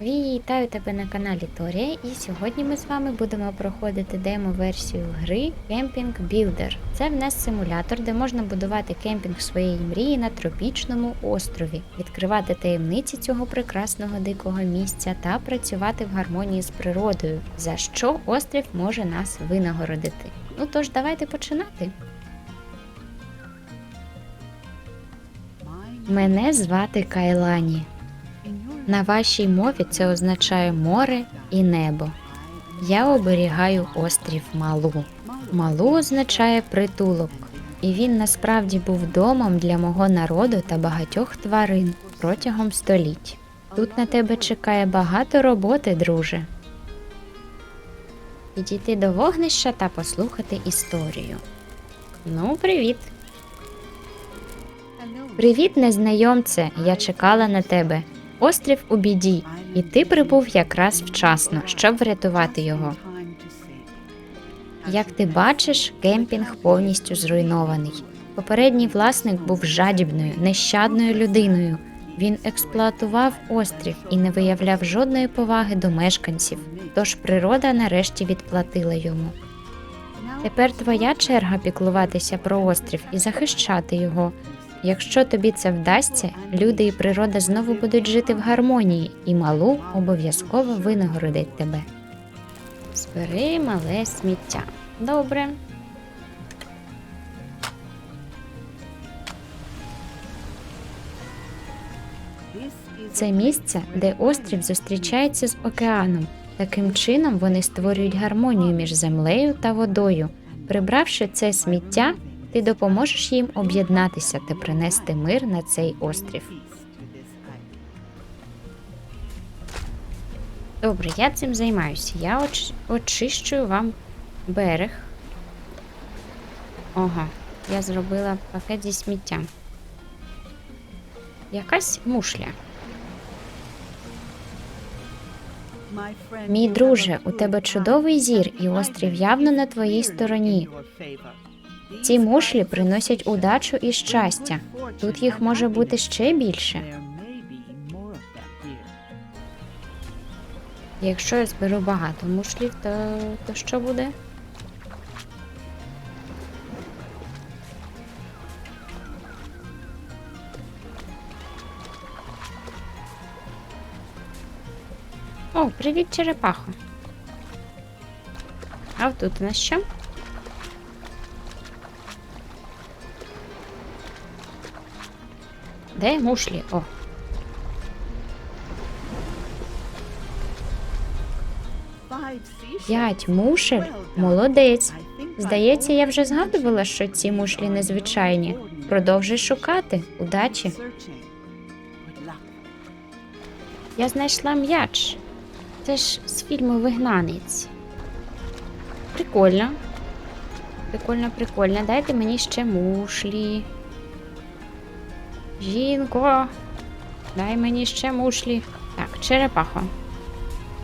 Вітаю тебе на каналі Торія, і сьогодні ми з вами будемо проходити демо-версію гри Camping Builder. Це в нас симулятор, де можна будувати кемпінг своєї мрії на тропічному острові, відкривати таємниці цього прекрасного дикого місця та працювати в гармонії з природою, за що острів може нас винагородити. Ну тож давайте починати. Мене звати Кайлані. На вашій мові це означає море і небо. Я оберігаю острів Малу. Малу означає притулок, і він насправді був домом для мого народу та багатьох тварин протягом століть. Тут на тебе чекає багато роботи, друже. Підійти до вогнища та послухати історію. Ну, привіт. Привіт, незнайомце. Я чекала на тебе. Острів у біді, і ти прибув якраз вчасно, щоб врятувати його. Як ти бачиш, кемпінг повністю зруйнований. Попередній власник був жадібною, нещадною людиною. Він експлуатував острів і не виявляв жодної поваги до мешканців, тож природа нарешті відплатила йому. Тепер твоя черга піклуватися про острів і захищати його. Якщо тобі це вдасться, люди і природа знову будуть жити в гармонії, і малу обов'язково винагородить тебе. Збери мале сміття. Добре. Це місце, де острів зустрічається з океаном. Таким чином вони створюють гармонію між землею та водою. Прибравши це сміття, ти допоможеш їм об'єднатися та принести мир на цей острів. Добре, я цим займаюся. Я оч... очищую вам берег. Ага, я зробила пакет зі сміттям. Якась мушля. Мій друже, у тебе чудовий зір, і острів явно на твоїй стороні. Ці мушлі приносять удачу і щастя. Тут їх може бути ще більше. Якщо я зберу багато мушлів, то, то що буде? О, привіт, черепахо. А тут у нас що? Де мушлі? О. П'ять мушель? Молодець. Здається, я вже згадувала, що ці мушлі незвичайні. Продовжуй шукати. Удачі. Я знайшла м'яч. Це ж з фільму Вигнанець. Прикольно. Прикольно, прикольно. Дайте мені ще мушлі. Жінко, дай мені ще мушлі. Так, черепахо.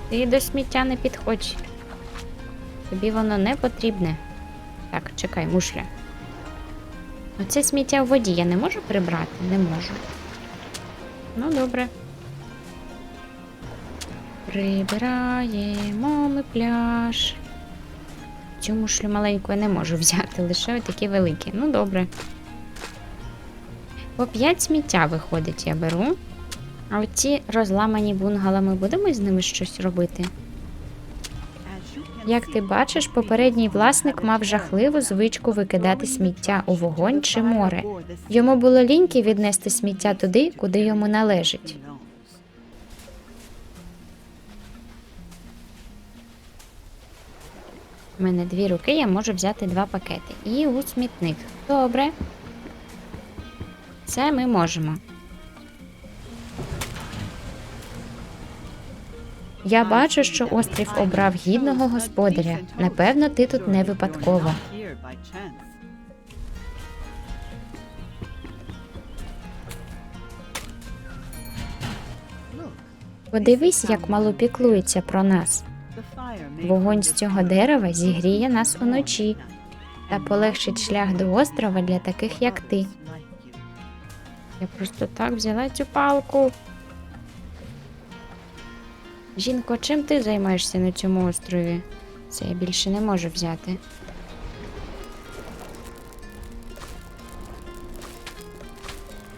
Ти до сміття не підходь. Тобі воно не потрібне. Так, чекай, мушля. Оце сміття в воді я не можу прибрати? Не можу. Ну, добре. Прибираємо ми пляж. Цю мушлю маленьку я не можу взяти, лише такі великі. Ну, добре. По 5 сміття виходить, я беру. А оці розламані бунгала ми будемо з ними щось робити. Як ти бачиш, попередній власник мав жахливу звичку викидати сміття у вогонь чи море. Йому було ліньки віднести сміття туди, куди йому належить. У мене дві руки, я можу взяти два пакети. І у смітник. Добре. Це ми можемо. Я бачу, що острів обрав гідного господаря. Напевно, ти тут не випадково. Подивись, як мало піклується про нас. Вогонь з цього дерева зігріє нас уночі та полегшить шлях до острова для таких, як ти. Я просто так взяла цю палку. Жінко, чим ти займаєшся на цьому острові? Це я більше не можу взяти.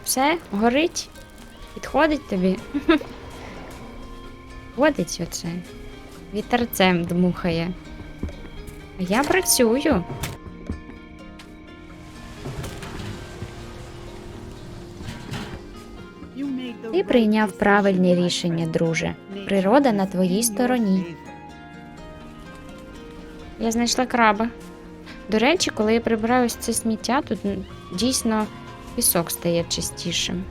Все, горить? Підходить тобі? Ходить оце. Вітерцем дмухає. А я працюю. Ти прийняв правильне рішення, друже. Природа на твоїй стороні. Я знайшла краба. До речі, коли я прибираю це сміття, тут дійсно пісок стає чистішим.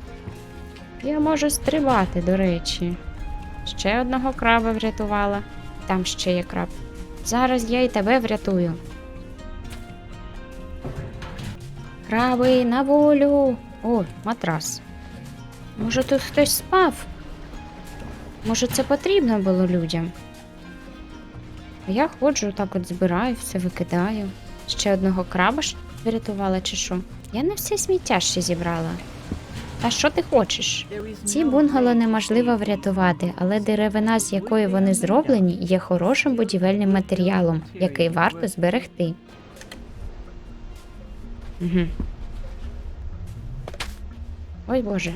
Я можу стрибати, до речі. Ще одного краба врятувала. Там ще є краб. Зараз я і тебе врятую. Краби на волю. О, матрас. Може, тут хтось спав? Може, це потрібно було людям? Я ходжу, так от збираю, все викидаю. Ще одного краба ж врятувала чи що? Я не все сміття ще зібрала. А що ти хочеш? Ці бунгало неможливо врятувати, але деревина, з якої вони зроблені, є хорошим будівельним матеріалом, який варто зберегти. Угу. Ой Боже.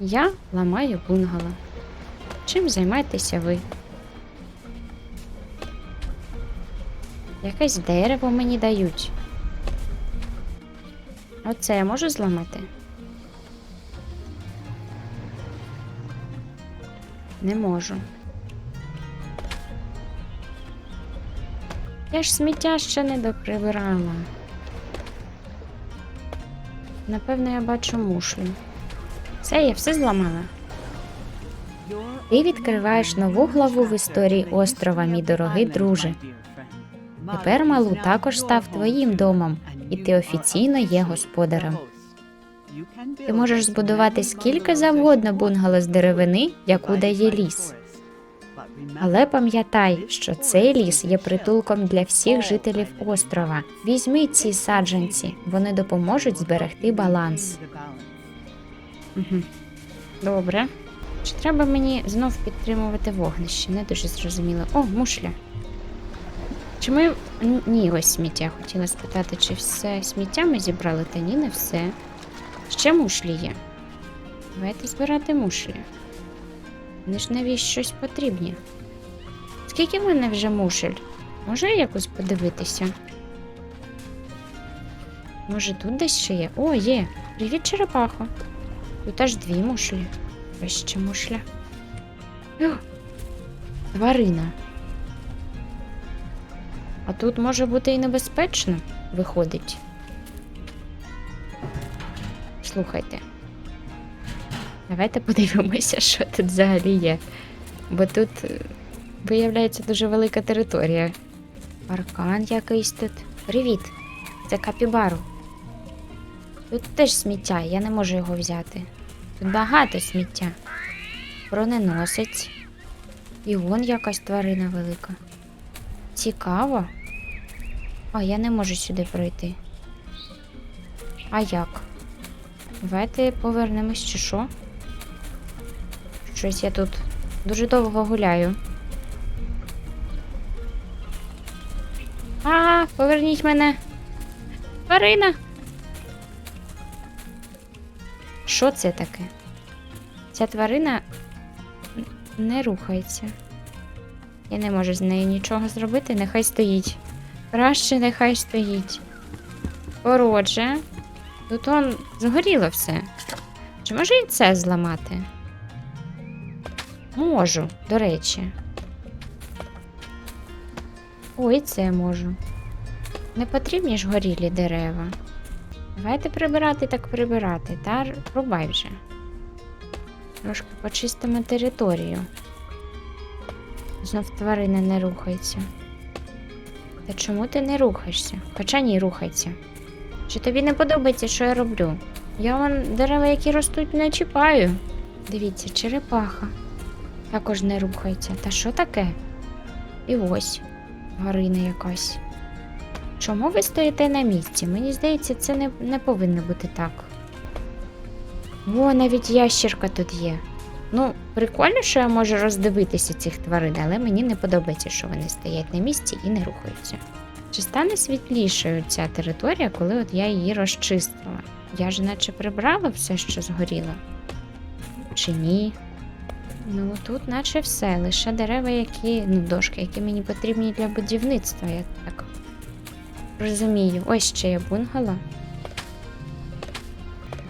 Я ламаю бунгало. Чим займаєтеся ви? Якесь дерево мені дають. Оце я можу зламати? Не можу. Я ж сміття ще не доприбирала. Напевно, я бачу мушлю. Все, я все зламала. Ти відкриваєш нову главу в історії острова, мій дорогий друже. Тепер Малу також став твоїм домом, і ти офіційно є господарем. Ти можеш збудувати скільки завгодно бунгало з деревини, яку дає ліс. Але пам'ятай, що цей ліс є притулком для всіх жителів острова. Візьми ці саджанці, вони допоможуть зберегти баланс. Добре. Чи треба мені знов підтримувати вогнище? Не дуже зрозуміло. О, мушля. Чи ми. Ні, ось сміття. Хотіла спитати, чи все сміття ми зібрали, та ні, не все. Ще мушлі є. Давайте збирати мушлі. Вони ж навіть щось потрібні. Скільки в мене вже мушель? Може якось подивитися? Може тут десь ще є? О, є. Привіт, черепахо. Тут аж дві мушлі. Ось ще мушля. Тварина. А тут може бути і небезпечно, виходить. Слухайте. Давайте подивимося, що тут взагалі є. Бо тут е, виявляється дуже велика територія. Паркан якийсь тут. Привіт! Це капібару. Тут теж сміття, я не можу його взяти. Тут багато сміття. Броненосець. І вон якась тварина велика. Цікаво. А я не можу сюди пройти. А як? Давайте повернемось чи що? Щось я тут дуже довго гуляю. А, поверніть мене. Тварина. Що це таке? Ця тварина не рухається. Я не можу з нею нічого зробити, нехай стоїть. Краще нехай стоїть. Коротше, тут он згоріло все. Чи можу і це зламати? Можу, до речі. Ой, це можу. Не потрібні ж горілі дерева. Давайте прибирати так прибирати, та рубай вже. Трошки почистимо територію. Знов тварина не рухається. Та чому ти не рухаєшся? Хоча ні, рухайся. Чи тобі не подобається, що я роблю? Я вон дерева, які ростуть, не чіпаю. Дивіться, черепаха. Також не рухається. Та що таке? І ось тварина якась. Чому ви стоїте на місці? Мені здається, це не, не повинно бути так. О, навіть ящірка тут є. Ну, Прикольно, що я можу роздивитися цих тварин, але мені не подобається, що вони стоять на місці і не рухаються. Чи стане світлішою ця територія, коли от я її розчистила? Я ж наче прибрала все, що згоріло? Чи ні? Ну тут наче все, лише дерева, які, ну, дошки, які мені потрібні для будівництва, я так розумію. Ось ще є бунгало.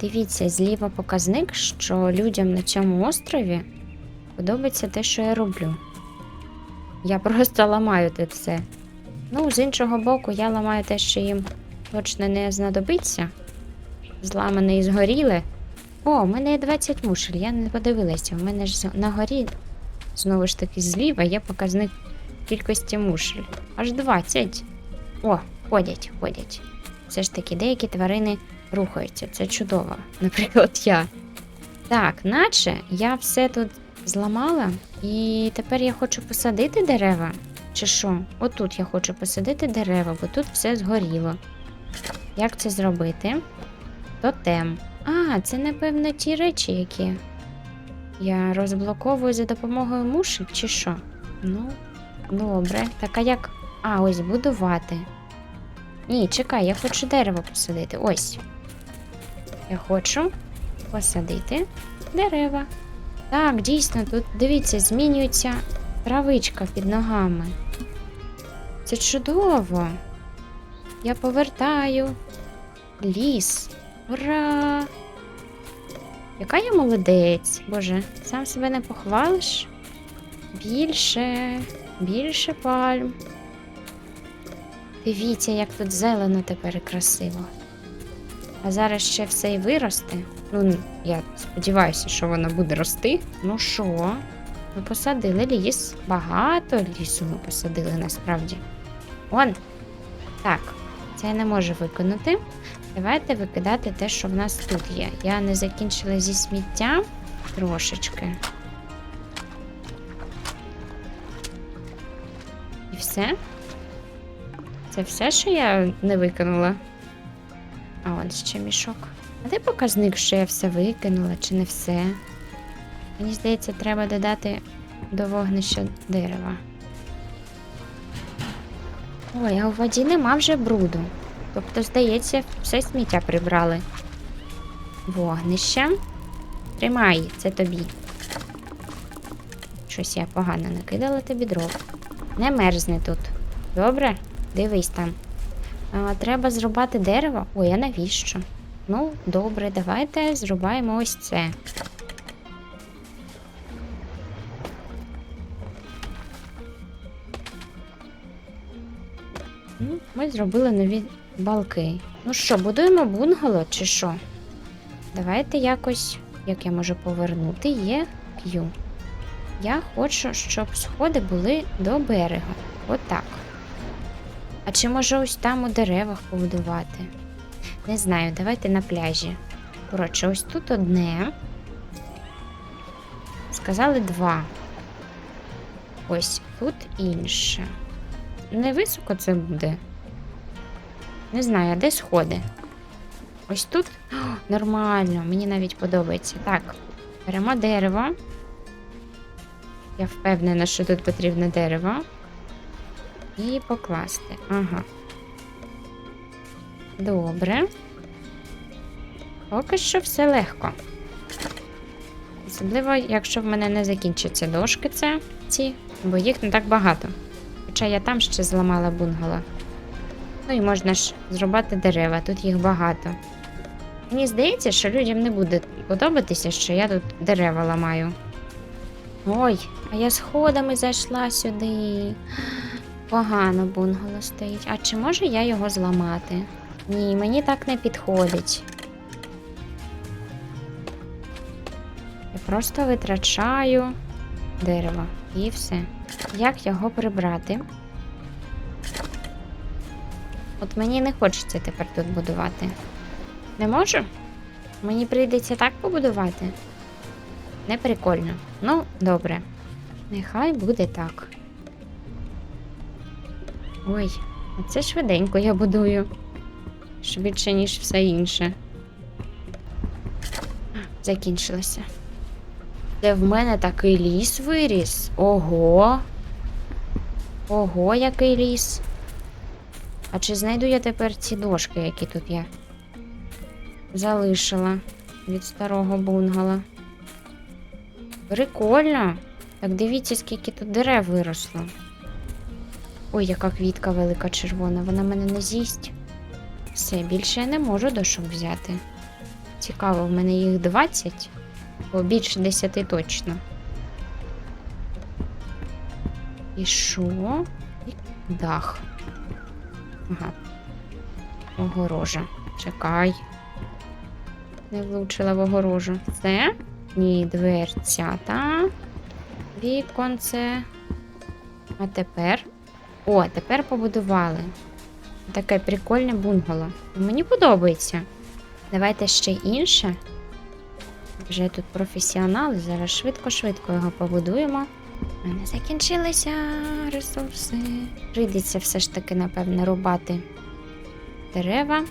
Дивіться, зліва показник, що людям на цьому острові подобається те, що я роблю. Я просто ламаю те все. Ну, з іншого боку, я ламаю те, що їм точно не знадобиться. Зламане і згоріле. О, у мене є 20 мушель, я не подивилася. У мене ж на горі, знову ж таки, зліва є показник кількості мушель. Аж 20. О, ходять, ходять. Все ж таки, деякі тварини рухаються. Це чудово. Наприклад, я. Так, наче я все тут зламала, і тепер я хочу посадити дерева. Чи що? Отут я хочу посадити дерева, бо тут все згоріло. Як це зробити? Тотем. А, це, напевно, ті речі, які я розблоковую за допомогою мушель, чи що? Ну, добре. Так а як. А, ось будувати. Ні, чекай, я хочу дерево посадити. Ось. Я хочу посадити дерева. Так, дійсно, тут дивіться, змінюється травичка під ногами. Це чудово. Я повертаю ліс. Ура! Яка я молодець, Боже, сам себе не похвалиш? Більше, більше пальм. Дивіться, як тут зелено тепер красиво. А зараз ще все і виросте. Ну, я сподіваюся, що воно буде рости. Ну що? Ми посадили ліс. Багато лісу ми посадили насправді. Он. Так, це я не можу виконати. Давайте викидати те, що в нас тут є. Я не закінчила зі сміттям трошечки. І все? Це все, що я не викинула. А от ще мішок. А де показник, що я все викинула, чи не все? Мені здається, треба додати до вогнища дерева. Ой, а у воді нема вже бруду. Тобто, здається, все сміття прибрали. Вогнище. Тримай, це тобі. Щось я погано накидала тобі дров. Не мерзне тут. Добре? Дивись там. А, треба зрубати дерево. Ой, а навіщо? Ну, добре, давайте зрубаємо ось це. Ну, Ми зробили нові балки. Ну що, будуємо бунгало чи що? Давайте якось, як я можу повернути, є Q. Я хочу, щоб сходи були до берега. Отак. А чи може ось там у деревах побудувати? Не знаю, давайте на пляжі. Коротше, ось тут одне. Сказали два. Ось тут інше. Не високо це буде. Не знаю, а де сходи? Ось тут О, нормально, мені навіть подобається. Так, беремо дерево. Я впевнена, що тут потрібне дерево. І покласти. Ага. Добре. Поки що все легко. Особливо, якщо в мене не закінчаться дошки, це ці, бо їх не так багато. Хоча я там ще зламала бунгало. Ну і можна ж зрубати дерева, тут їх багато. Мені здається, що людям не буде подобатися, що я тут дерева ламаю. Ой, а я сходами зайшла сюди. Погано бунгало стоїть. А чи можу я його зламати? Ні, мені так не підходить. Я просто витрачаю дерево і все. Як його прибрати? От мені не хочеться тепер тут будувати. Не можу? Мені прийдеться так побудувати. Не прикольно. Ну, добре. Нехай буде так. Ой, оце швиденько я будую. Швидше, ніж все інше. Закінчилося. Де в мене такий ліс виріс. Ого. Ого, який ліс. А чи знайду я тепер ці дошки, які тут я залишила від старого бунгала? Прикольно. Так дивіться, скільки тут дерев виросло. Ой, яка квітка велика червона, вона мене не з'їсть. Все, більше я не можу дошок взяти. Цікаво, в мене їх 20, бо більше 10 точно. І що? І дах. Ага. Огорожа. Чекай. Не влучила в огорожу. Це? Ні, дверцята. Віконце. А тепер. О, тепер побудували. Таке прикольне бунгало. Мені подобається. Давайте ще інше. Вже тут професіонали. Зараз швидко-швидко його побудуємо. У мене закінчилися ресурси. Прийдеться все ж таки, напевне, рубати дерева,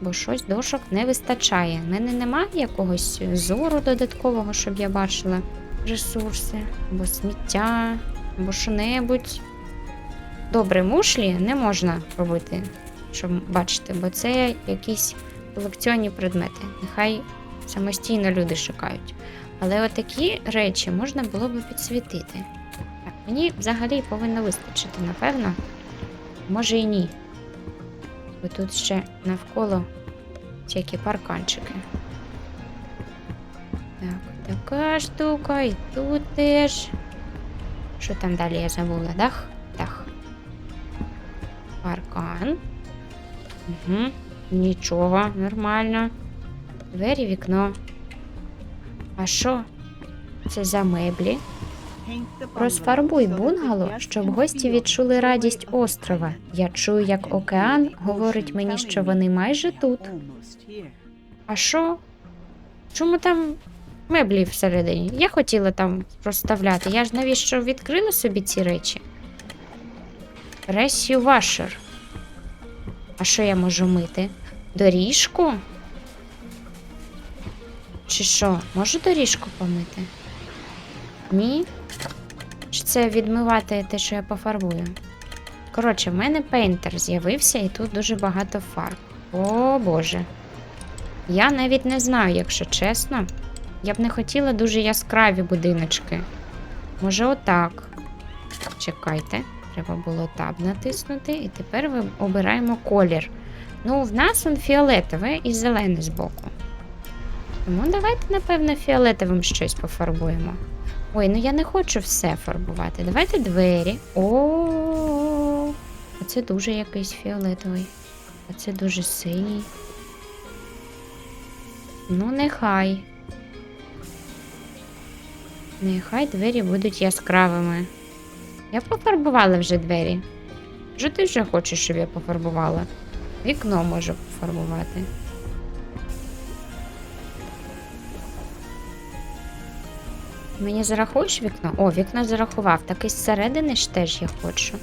бо щось дошок не вистачає. У мене немає якогось зору додаткового, щоб я бачила ресурси, або сміття, або що-небудь. Добре, мушлі не можна робити, щоб бачити, бо це якісь колекціонні предмети. Нехай самостійно люди шукають. Але отакі речі можна було би підсвітити. Так, мені взагалі повинно вистачити, напевно. Може і ні. Бо тут ще навколо всякі парканчики. Так, така штука, і тут теж. Що там далі я забула? Дах? Паркан. Угу. Нічого, нормально. Двері, вікно. А що? Це за меблі? Розфарбуй бунгало, щоб гості відчули радість острова. Я чую, як океан говорить мені, що вони майже тут. А що? Чому там меблі всередині? Я хотіла там розставляти. Я ж навіщо відкрила собі ці речі? Ресі вашер. А що я можу мити? Доріжку? Чи що? Можу доріжку помити? Ні? Чи це відмивати те, що я пофарбую? Коротше, в мене пейнтер з'явився і тут дуже багато фарб. О Боже. Я навіть не знаю, якщо чесно. Я б не хотіла дуже яскраві будиночки. Може, отак. Чекайте, треба було таб натиснути, і тепер ви обираємо колір. Ну, в нас він фіолетове і зелене збоку. Тому давайте, напевно, фіолетовим щось пофарбуємо. Ой, ну я не хочу все фарбувати. Давайте двері. О, а це дуже якийсь фіолетовий. А це дуже синій. Ну, нехай. Нехай двері будуть яскравими. Я пофарбувала вже двері. Що ти вже хочеш, щоб я пофарбувала? Вікно можу пофарбувати. Мені зарахуєш вікно? О, вікно зарахував. Так із середини ж теж я хочу.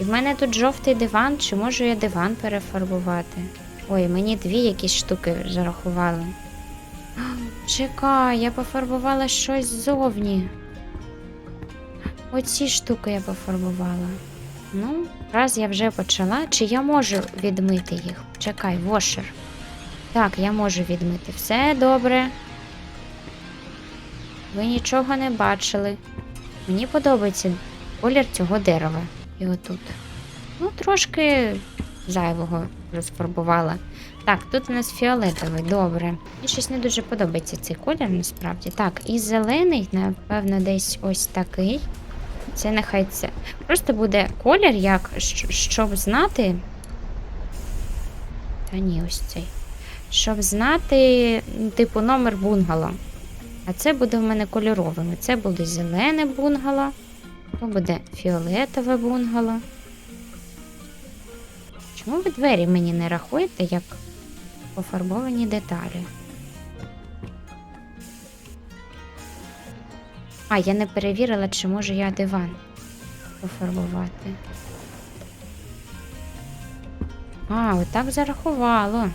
І в мене тут жовтий диван, чи можу я диван перефарбувати? Ой, мені дві якісь штуки зарахували. Чекай, я пофарбувала щось ззовні. Оці штуки я пофарбувала. Ну, раз я вже почала, чи я можу відмити їх? Чекай, вошер. Так, я можу відмити. Все добре. Ви нічого не бачили. Мені подобається колір цього дерева. І отут. Ну, трошки зайвого розфарбувала. Так, тут у нас фіолетовий, добре. Мені щось не дуже подобається цей колір, насправді. Так, і зелений, напевно, десь ось такий. Це нехай це. Просто буде колір, як щоб знати. Та ні, ось цей. Щоб знати, типу, номер бунгало. А це буде в мене кольоровими. Це буде зелене бунгало, то буде фіолетове бунгало. Чому ви двері мені не рахуєте як пофарбовані деталі? А, я не перевірила, чи можу я диван пофарбувати. А, отак зарахувало.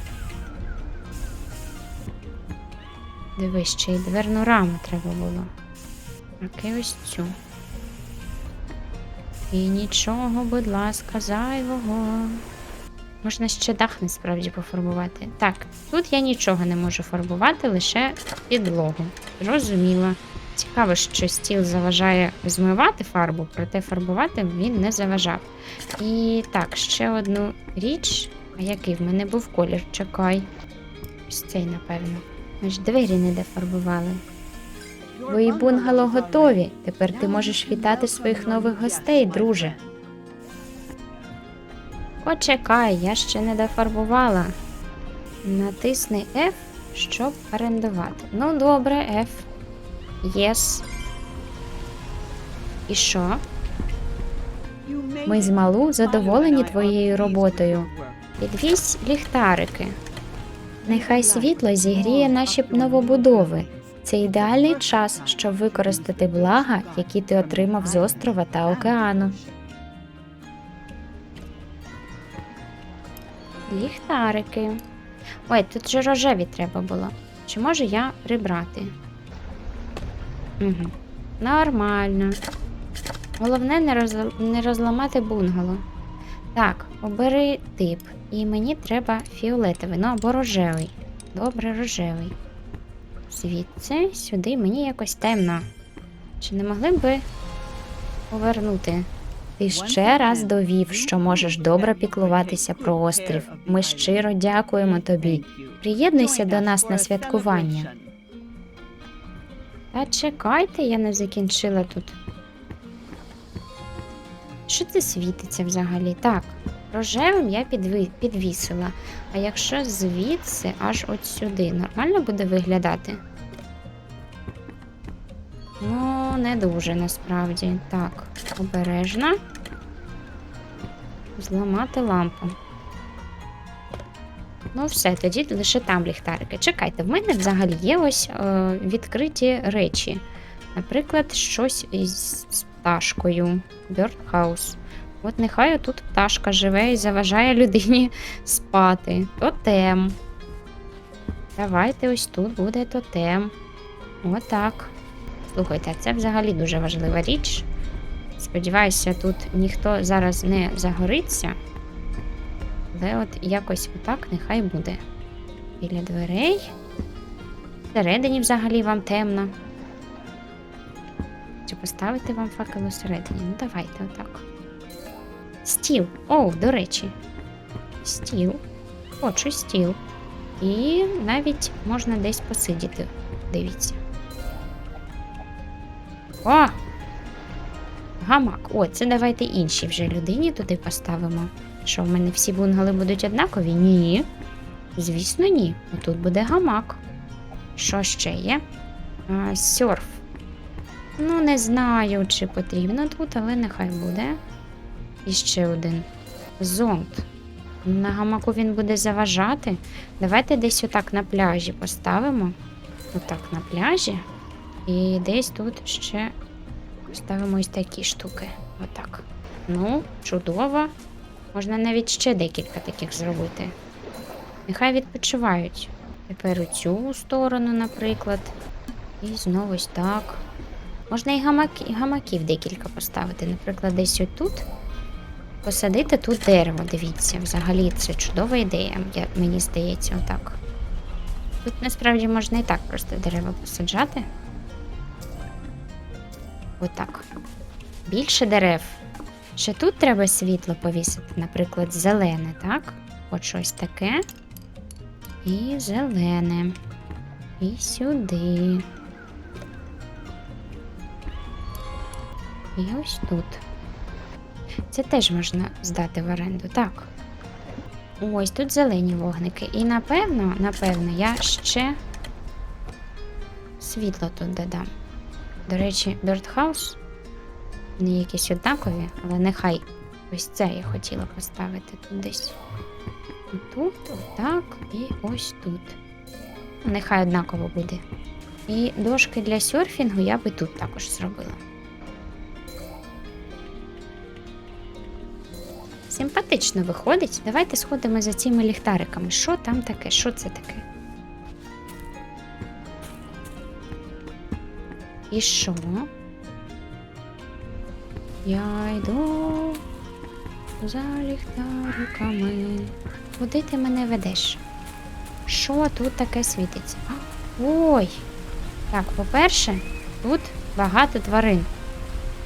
Дивись, ще й дверну раму треба було. Так, ось цю. І нічого, будь ласка, зайвого. Можна ще дах насправді пофарбувати. Так, тут я нічого не можу фарбувати, лише підлогу. Зрозуміло. Цікаво, що стіл заважає змивати фарбу, проте фарбувати він не заважав. І так, ще одну річ. А який в мене був колір? Чекай. Ось цей, напевно. Ми ж двері не дефарбували. Твої бунгало готові. Тепер ти можеш вітати своїх нових гостей, друже. Почекай, я ще не дофарбувала. Натисни F, щоб орендувати. Ну, добре, F. Yes. І що? Ми з Малу задоволені твоєю роботою. Підвізь ліхтарики. Нехай світло зігріє наші новобудови. Це ідеальний час, щоб використати блага, які ти отримав з острова та океану. Ліхтарики. Ой, тут же рожеві треба було. Чи можу я прибрати? Угу. Нормально. Головне не, розл- не розламати бунгало. Так, обери тип. І мені треба фіолетовий, ну або рожевий. Добре, рожевий. Звідси, сюди мені якось темно. Чи не могли б ви повернути? Ти ще раз довів, що можеш добре піклуватися про острів. Ми щиро дякуємо тобі. Приєднуйся до нас на святкування. Та чекайте, я не закінчила тут. Що це світиться взагалі? Так, рожевим я підви... підвісила. А якщо звідси аж от сюди, нормально буде виглядати? Ну, не дуже насправді. Так, обережно. Зламати лампу. Ну, все, тоді лише там ліхтарики. Чекайте, в мене взагалі є ось е, відкриті речі. Наприклад, щось із пташкою. Birdhouse. От нехай тут пташка живе і заважає людині спати. Тотем. Давайте ось тут буде тотем. Отак. Слухайте, це взагалі дуже важлива річ. Сподіваюся, тут ніхто зараз не загориться. Але от якось отак нехай буде. Біля дверей. Всередині взагалі вам темно. Чи поставити вам факел усередині? Ну, давайте отак. Стіл. О, до речі. Стіл. Хочу стіл. І навіть можна десь посидіти. Дивіться. О! Гамак. О, це давайте іншій вже людині туди поставимо. Що в мене всі бунгали будуть однакові? Ні. Звісно, ні. Тут буде гамак. Що ще є? А, сьорф. Ну, не знаю, чи потрібно тут, але нехай буде. І ще один. Зонт. На гамаку він буде заважати. Давайте десь отак на пляжі поставимо. Отак на пляжі. І десь тут ще поставимо ось такі штуки. Отак. Ну, чудово. Можна навіть ще декілька таких зробити. Нехай відпочивають. Тепер у цю сторону, наприклад. І знову ось так. Можна і, гамак, і гамаків декілька поставити. Наприклад, десь отут. Посадити тут дерево, дивіться. Взагалі це чудова ідея, мені здається, отак. Тут насправді можна і так просто дерева посаджати. Отак. Більше дерев. Ще тут треба світло повісити, наприклад, зелене, так? От щось таке. І зелене. І сюди. І ось тут. Це теж можна здати в оренду, так. Ось тут зелені вогники. І напевно, напевно, я ще світло тут додам. До речі, Birdhouse не якісь однакові, але нехай ось це я хотіла поставити тут десь. Тут, отак і ось тут. Нехай однаково буде. І дошки для серфінгу я би тут також зробила. Симпатично виходить. Давайте сходимо за цими ліхтариками. Що там таке? Що це таке? І що? Я йду за ліхтариками. Куди ти мене ведеш? Що тут таке світиться? Ой! Так, по-перше, тут багато тварин.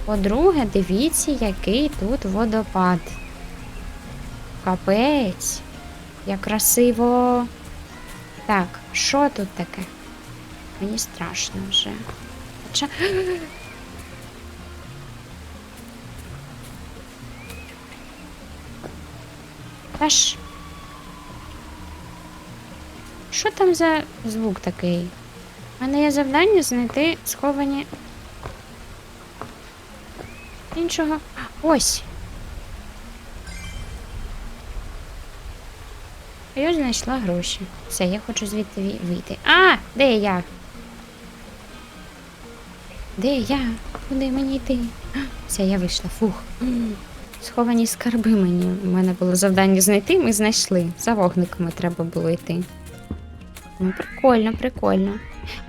По-друге, дивіться, який тут водопад. Капець. Як красиво. Так, що тут таке? Мені страшно вже. Хоча. Та. Що там за звук такий? У мене є завдання знайти сховані. Іншого. Ось. Я знайшла гроші. Все, я хочу звідти вийти. А, де я? Де я? Куди мені йти? Все, я вийшла. Фух. Сховані скарби мені. У мене було завдання знайти, ми знайшли. За вогниками треба було йти. Ну, прикольно, прикольно.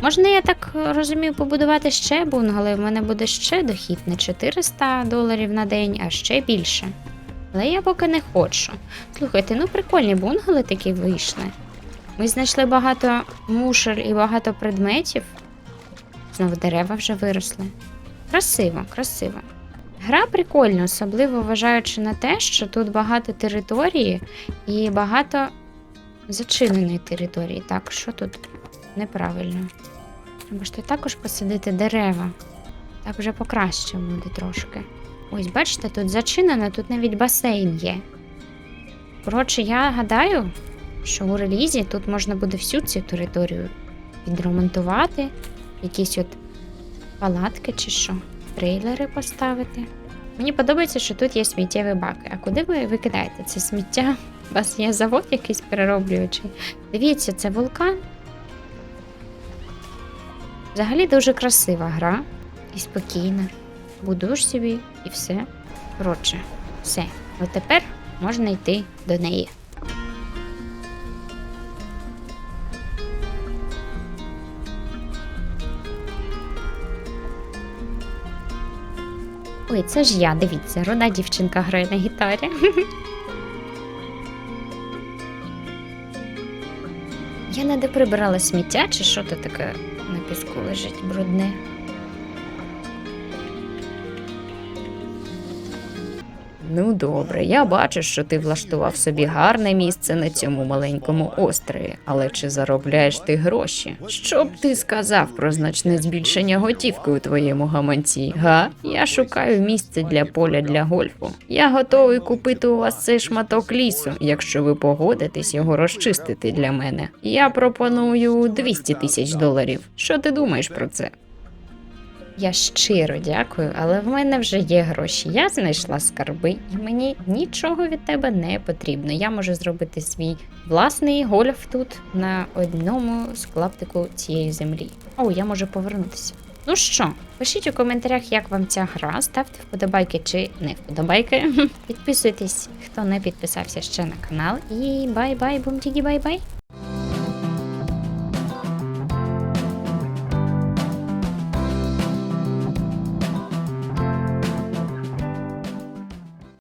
Можна, я так розумію, побудувати ще бунгало, і в мене буде ще дохід не 400 доларів на день, а ще більше. Але я поки не хочу. Слухайте, ну прикольні бунгали такі вийшли. Ми знайшли багато мушель і багато предметів. Знову дерева вже виросли. Красиво, красиво. Гра прикольна, особливо вважаючи на те, що тут багато території і багато зачиненої території. Так, що тут неправильно? Ж також посадити дерева. Так вже покраще буде трошки. Ось, бачите, тут зачинено, тут навіть басейн є. Коротше, я гадаю, що у релізі тут можна буде всю цю територію відремонтувати, якісь от палатки чи що, трейлери поставити. Мені подобається, що тут є сміттєві баки. А куди ви викидаєте це сміття? У вас є завод якийсь перероблюючий. Дивіться, це вулкан. Взагалі дуже красива гра і спокійна. Будуєш собі і все. Коротше, все. От тепер можна йти до неї. Ой, це ж я, дивіться, руда дівчинка грає на гітарі. Я не де прибирала сміття, чи що то таке на піску лежить брудне. Ну добре, я бачу, що ти влаштував собі гарне місце на цьому маленькому острові, але чи заробляєш ти гроші? Що б ти сказав про значне збільшення готівки у твоєму гаманці? Га? Я шукаю місце для поля для гольфу. Я готовий купити у вас цей шматок лісу, якщо ви погодитесь його розчистити для мене. Я пропоную 200 тисяч доларів. Що ти думаєш про це? Я щиро дякую, але в мене вже є гроші. Я знайшла скарби, і мені нічого від тебе не потрібно. Я можу зробити свій власний гольф тут на одному з клаптику цієї землі. О, я можу повернутися. Ну що, пишіть у коментарях, як вам ця гра, ставте вподобайки чи не вподобайки. Підписуйтесь, хто не підписався ще на канал. І бай-бай, бум-тігі, бай-бай.